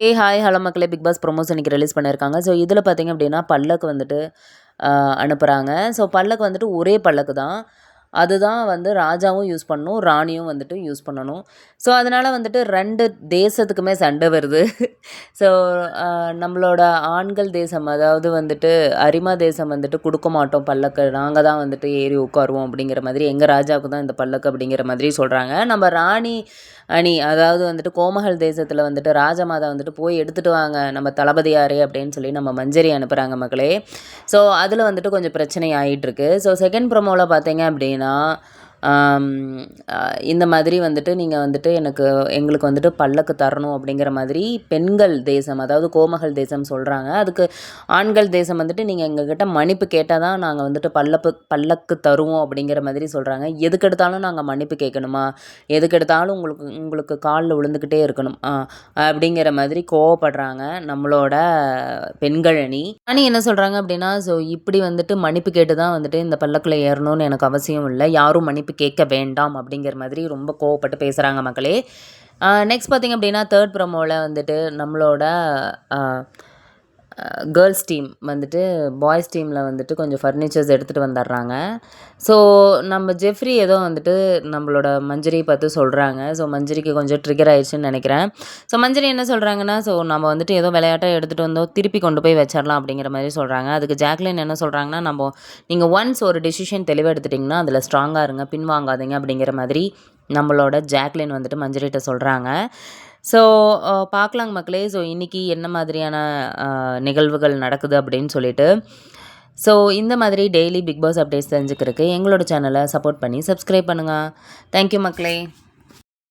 ஏ hi hello மக்களே. Big pass promos இன்றைக்கி release பண்ணியிருக்காங்க ஸோ இதில் பார்த்திங்க அப்படின்னா பல்லக்கு வந்துட்டு அனுப்புகிறாங்க ஸோ பல்லக்கு வந்துட்டு ஒரே பல்லக்கு தான் அதுதான் வந்து ராஜாவும் யூஸ் பண்ணணும் ராணியும் வந்துட்டு யூஸ் பண்ணணும். ஸோ அதனால் வந்துட்டு ரெண்டு தேசத்துக்குமே சண்டை வருது. ஸோ நம்மளோட ஆண்கள் தேசம் அதாவது வந்துட்டு அரிமா தேசம் வந்துட்டு கொடுக்க மாட்டோம் பல்லக்கு. நாங்கள் தான் வந்துட்டு ஏறி உட்காருவோம் அப்படிங்கிற மாதிரி எங்கள் ராஜாவுக்கு தான் இந்த பல்லக்கு அப்படிங்கிற மாதிரி சொல்கிறாங்க நம்ம ராணி அணி அதாவது வந்துட்டு கோமகள் தேசத்தில் வந்துட்டு ராஜமாதா வந்துட்டு போய் எடுத்துகிட்டு வாங்க நம்ம தளபதியாரே அப்படின்னு சொல்லி நம்ம மஞ்சரி அனுப்புகிறாங்க மக்களே. ஸோ அதில் வந்துட்டு கொஞ்சம் பிரச்சனை ஆகிட்டுருக்கு ஸோ செகண்ட் ப்ரொமோவில் பார்த்தீங்க அப்படின்னா Nó இந்த மாதிரி வந்துட்டு நீங்கள் வந்துட்டு எனக்கு எங்களுக்கு வந்துட்டு பல்லக்கு தரணும் அப்படிங்கிற மாதிரி பெண்கள் தேசம் அதாவது கோமகள் தேசம் சொல்கிறாங்க அதுக்கு ஆண்கள் தேசம் வந்துட்டு நீங்கள் எங்ககிட்ட மன்னிப்பு கேட்டால் தான் நாங்கள் வந்துட்டு பல்லப்பு பல்லக்கு தருவோம் அப்படிங்கிற மாதிரி சொல்கிறாங்க எதுக்கெடுத்தாலும் நாங்கள் மன்னிப்பு கேட்கணுமா? எதுக்கெடுத்தாலும் உங்களுக்கு உங்களுக்கு காலில் விழுந்துக்கிட்டே இருக்கணும். அப்படிங்கிற மாதிரி கோவப்படுறாங்க நம்மளோட பெண்கள் அணி. அணி என்ன சொல்கிறாங்க அப்படின்னா ஸோ இப்படி வந்துட்டு மன்னிப்பு கேட்டு தான் வந்துட்டு இந்த பல்லக்கில் ஏறணும்னு எனக்கு அவசியம் இல்லை. யாரும் மன்னிப்பு கேட்க வேண்டாம் அப்படிங்கிற மாதிரி ரொம்ப கோவப்பட்டு பேசுகிறாங்க மக்களே. நெக்ஸ்ட் பார்த்திங்க அப்படின்னா தேர்ட் ப்ரமோவில் வந்துட்டு நம்மளோட கேர்ள்ஸ் டீம் வந்துட்டு பாய்ஸ் டீமில் வந்துட்டு கொஞ்சம் ஃபர்னிச்சர்ஸ் எடுத்துகிட்டு வந்துடுறாங்க ஸோ நம்ம ஜெஃப்ரி ஏதோ வந்துட்டு நம்மளோட மஞ்சரி பார்த்து சொல்கிறாங்க ஸோ மஞ்சரிக்கு கொஞ்சம் ட்ரிகர் ஆயிடுச்சுன்னு நினைக்கிறேன். ஸோ மஞ்சரி என்ன சொல்கிறாங்கன்னா ஸோ நம்ம வந்துட்டு ஏதோ விளையாட்டாக எடுத்துகிட்டு வந்தோம் திருப்பி கொண்டு போய் வச்சிடலாம் அப்படிங்கிற மாதிரி சொல்கிறாங்க அதுக்கு ஜாக்லின் என்ன சொல்கிறாங்கன்னா நம்ம நீங்கள் ஒன்ஸ் ஒரு டெசிஷன் தெளிவாக எடுத்துட்டிங்கன்னா அதில் ஸ்ட்ராங்காக இருங்க பின்வாங்காதீங்க அப்படிங்கிற மாதிரி நம்மளோட ஜாக்லின் வந்துட்டு மஞ்சரிட்ட சொல்கிறாங்க ஸோ பார்க்கலாங்க மக்களே. ஸோ இன்றைக்கி என்ன மாதிரியான நிகழ்வுகள் நடக்குது அப்படின்னு சொல்லிட்டு. ஸோ இந்த மாதிரி டெய்லி பிக் பாஸ் அப்டேட்ஸ் தெரிஞ்சுக்கிறதுக்கு எங்களோட சேனலை சப்போர்ட் பண்ணி சப்ஸ்கிரைப் பண்ணுங்கள் தேங்க்யூ மக்களே.